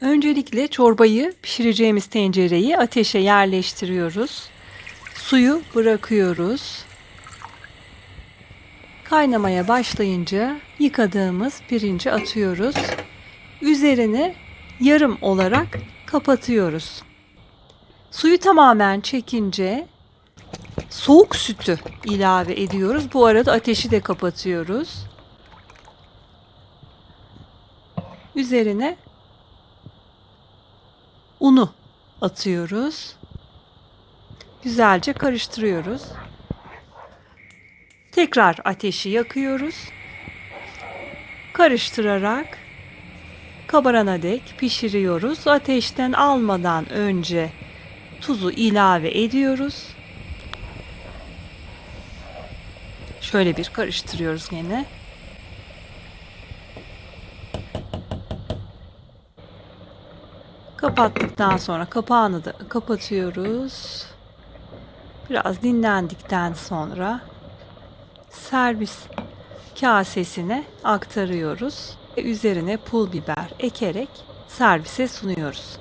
Öncelikle çorbayı pişireceğimiz tencereyi ateşe yerleştiriyoruz. Suyu bırakıyoruz. Kaynamaya başlayınca yıkadığımız pirinci atıyoruz. Üzerine yarım olarak kapatıyoruz. Suyu tamamen çekince soğuk sütü ilave ediyoruz. Bu arada ateşi de kapatıyoruz. Üzerine unu atıyoruz. Güzelce karıştırıyoruz. Tekrar ateşi yakıyoruz. Karıştırarak kabarana dek pişiriyoruz. Ateşten almadan önce tuzu ilave ediyoruz. Şöyle bir karıştırıyoruz yine. Kapattıktan sonra kapağını da kapatıyoruz. Biraz dinlendikten sonra servis kasesine aktarıyoruz üzerine pul biber ekerek servise sunuyoruz.